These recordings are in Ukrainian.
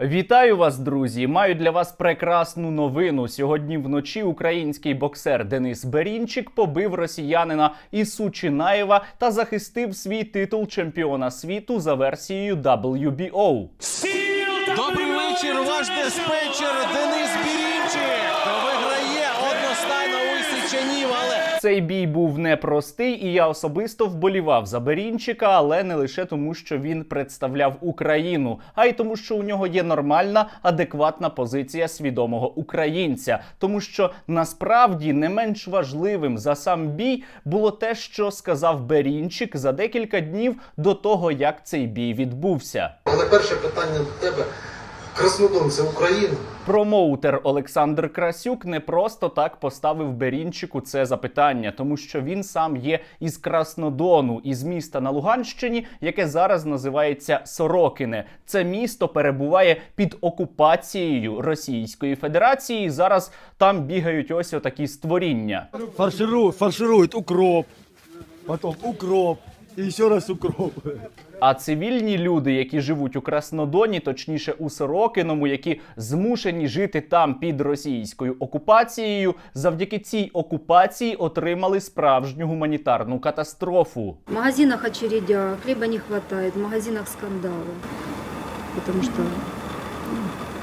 Вітаю вас, друзі! Маю для вас прекрасну новину. Сьогодні вночі український боксер Денис Берінчик побив росіянина Ісу Чинаєва та захистив свій титул чемпіона світу за версією WBO. Добрий вечір, ваш диспетчер Денис Бірінчик Цей бій був непростий, і я особисто вболівав за Берінчика, але не лише тому, що він представляв Україну, а й тому, що у нього є нормальна, адекватна позиція свідомого українця. Тому що насправді не менш важливим за сам бій було те, що сказав Берінчик за декілька днів до того, як цей бій відбувся. Але перше питання до тебе. Краснодон це Україна. Промоутер Олександр Красюк не просто так поставив Берінчику це запитання, тому що він сам є із Краснодону, із міста на Луганщині, яке зараз називається Сорокине. Це місто перебуває під окупацією Російської Федерації. і Зараз там бігають ось отакі створіння. фаршируют, фаршируют укроп, потом укроп, и ще раз укроп. А цивільні люди, які живуть у Краснодоні, точніше у Сорокиному, які змушені жити там під російською окупацією, завдяки цій окупації отримали справжню гуманітарну катастрофу. В магазинах очередя, хліба не вистачає, в магазинах скандали, тому что ну,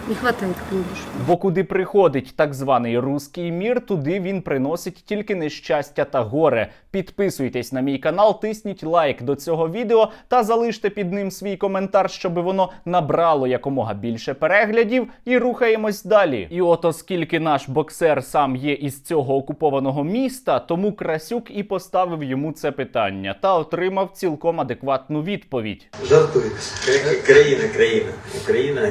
не хватает хлебушка. Бо куди приходить так званий руський мір, туди він приносить тільки нещастя та горе. Підписуйтесь на мій канал, тисніть лайк до цього відео та залиште під ним свій коментар, щоб воно набрало якомога більше переглядів, і рухаємось далі. І от оскільки наш боксер сам є із цього окупованого міста, тому Красюк і поставив йому це питання та отримав цілком адекватну відповідь. Жартую. Кра- Краина, краина. Украина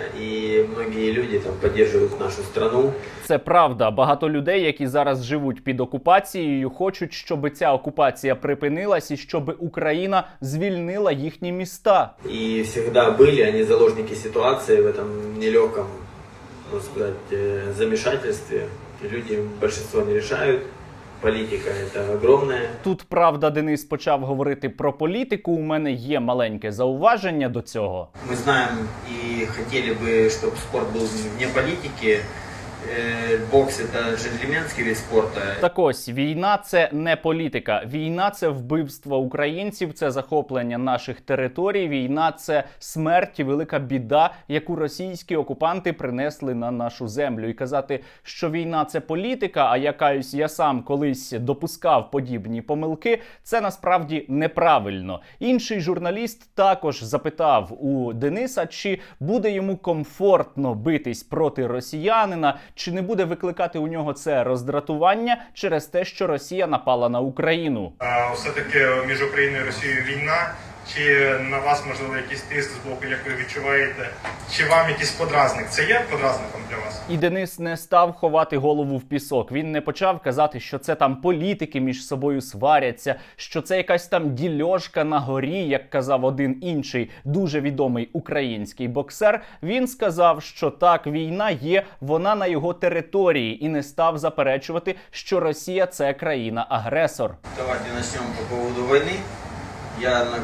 это обязательно. И многие люди там поддерживают нашу страну. Це правда. Багато людей, які зараз живуть під окупацією, хочуть, щоб ця окупація припинилась і щоб Україна звільнила їхні міста. И всегда были они заложники ситуации в этом нелегком, можно сказать, э, замешательстве. Люди большинство не решают. Политика это огромная. Тут правда, Денис почав говорити про політику. У мене є маленьке зауваження до цього. Мы знаем и хотели бы, чтобы спорт был вне политики. Э, Бокс это джентльменский вид спорта. Так ось війна це не політика. Війна це вбивство українців, це захоплення наших територій. Війна це смерть і велика біда, яку російські окупанти принесли на нашу землю. І казати, що війна це політика. А я каюсь, я сам колись допускав подібні помилки. Це насправді неправильно. Інший журналіст також запитав у Дениса, чи буде йому комфортно битись проти росіянина, чи не буде викликати у нього це роздратування через те, що Росія напала на Україну. Все-таки між Україною і Росією війна. Чи на вас можливо якийсь тиск з боку, як ви відчуваєте? Чи вам якийсь подразник? Це є подразником для вас? І Денис не став ховати голову в пісок. Він не почав казати, що це там політики між собою сваряться, що це якась там дільошка на горі, як казав один інший дуже відомий український боксер. Він сказав, що так, війна є, вона на його території, і не став заперечувати, що Росія це країна-агресор. Давайте начнем по поводу войны. Я на,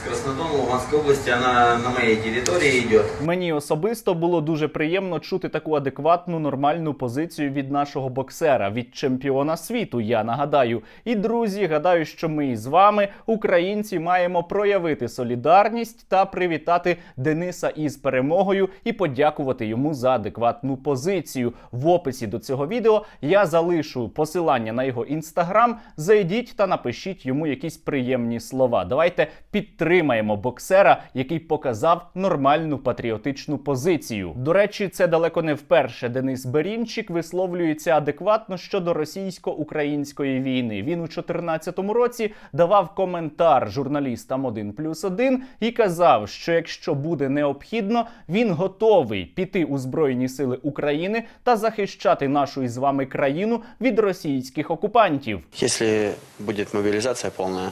с Краснодона, Луганской области, на моей территории идет. Мені особисто було дуже приємно чути таку адекватну нормальну позицію від нашого боксера, від чемпіона світу. Я нагадаю. І друзі, гадаю, що ми з вами, українці, маємо проявити солідарність та привітати Дениса із перемогою і подякувати йому за адекватну позицію. В описі до цього відео я залишу посилання на його інстаграм. Зайдіть та напишіть йому якісь приємні слова. Давайте підтримаємо боксера, який показав нормальну патріотичну позицію. До речі, це далеко не вперше. Денис Берінчик висловлюється адекватно щодо російсько-української війни. Він у 2014 році давав коментар журналістам 1 плюс 1 і казав, що якщо буде необхідно, він готовий піти у Збройні Сили України та захищати нашу із вами країну від російських окупантів. Если будет мобилизация полная,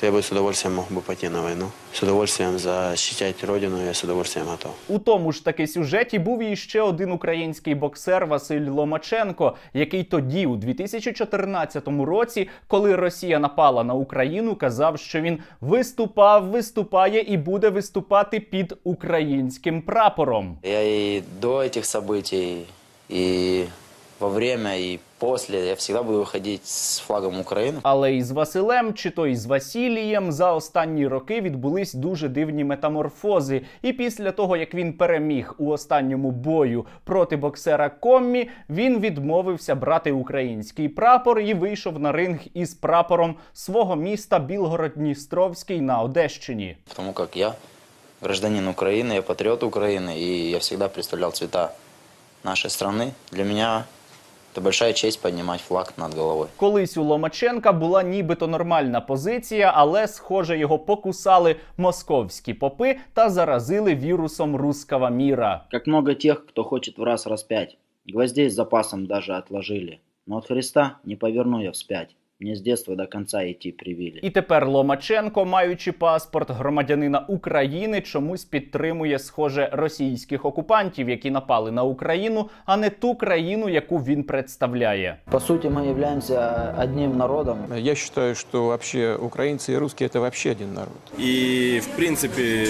то я бы с удовольствием мог бы пойти на войну. С удовольствием защищать родину я с удовольствием готов. У тому ж таки сюжеті був і ще один український боксер Василь Ломаченко, який тоді, у 2014 році, коли Росія напала на Україну, казав, що він виступав, виступає і буде виступати під українським прапором. Я и до этих событий, и во время, и после я всегда буду выходить с флагом Украины. Але із Василем чи то із Васілієм за останні роки відбулись дуже дивні метаморфози. І після того, як він переміг у останньому бою проти боксера Коммі, він відмовився брати український прапор і вийшов на ринг із прапором свого міста Білгород-Дністровський на Одещині. Потому как я гражданин Украины, я патриот Украины, и я всегда представлял цвета нашей страны. Для меня это большая честь піднімати флаг над головою. Колись у Ломаченка була нібито нормальна позиція, але, схоже, його покусали московські попи та заразили вірусом руского міра. Як много тих, хто хоче в раз розп'ять. Гвоздей з запасом даже отложили. Но от Христа не поверну я вспять. Мне с детства до конца идти привили. І тепер Ломаченко, маючи паспорт громадянина України, чомусь підтримує схоже російських окупантів, які напали на Україну, а не ту країну, яку він представляє. По сути, мы являемся одним народом. Я считаю, что вообще украинцы и русские это вообще один народ. И, в принципе,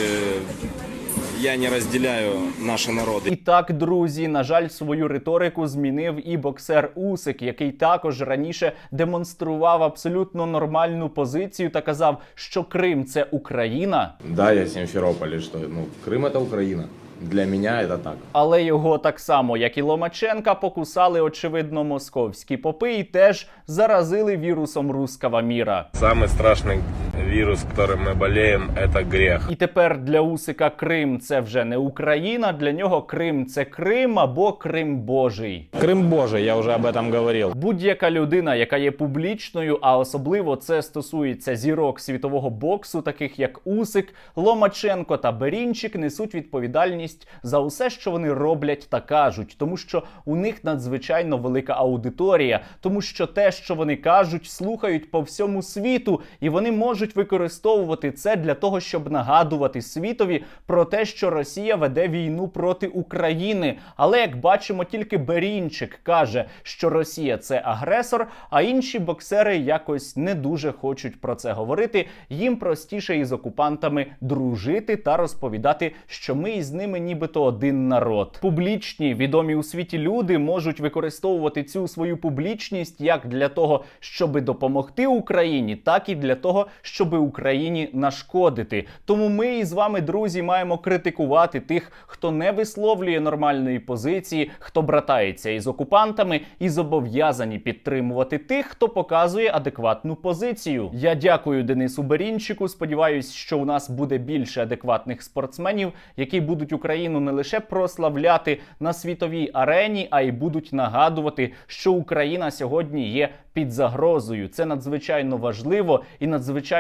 я не разделяю наши народы. І так, друзі, на жаль, свою риторику змінив і боксер Усик, який також раніше демонстрував абсолютно нормальну позицію та казав, що Крим це Україна. Да, я Симферополь, что, ну, Крым это Украина. Для меня это так. Але його так само, як і Ломаченка, покусали очевидно московські попи і теж заразили вірусом руского міра. Самый страшный вирус, которым мы болеем, это грех. І тепер для Усика Крим це вже не Україна. Для нього Крим це Крим або Крим Божий. Крым Божий, я уже об этом говорил. Будь-яка людина, яка є публічною, а особливо це стосується зірок світового боксу, таких як Усик, Ломаченко та Берінчик, несуть відповідальність за усе, що вони роблять та кажуть, тому що у них надзвичайно велика аудиторія, тому що те, що вони кажуть, слухають по всьому світу, і вони можуть використовувати це для того, щоб нагадувати світові про те, що Росія веде війну проти України. Але як бачимо, тільки Берінчик каже, що Росія це агресор, а інші боксери якось не дуже хочуть про це говорити. Їм простіше із окупантами дружити та розповідати, що ми із ними нібито один народ. Публічні відомі у світі люди можуть використовувати цю свою публічність як для того, щоб допомогти Україні, так і для того, щоб Україні нашкодити. Тому ми із вами, друзі, маємо критикувати тих, хто не висловлює нормальної позиції, хто братається із окупантами, і зобов'язані підтримувати тих, хто показує адекватну позицію. Я дякую Денису Берінчику. Сподіваюсь, що у нас буде більше адекватних спортсменів, які будуть Україну не лише прославляти на світовій арені, а й будуть нагадувати, що Україна сьогодні є під загрозою. Це надзвичайно важливо і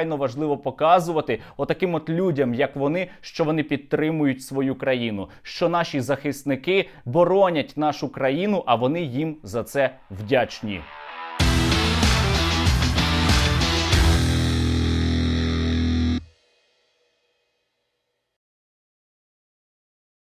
надзвичайно важливо показувати отаким от людям, як вони, що вони підтримують свою країну, що наші захисники боронять нашу країну, а вони їм за це вдячні.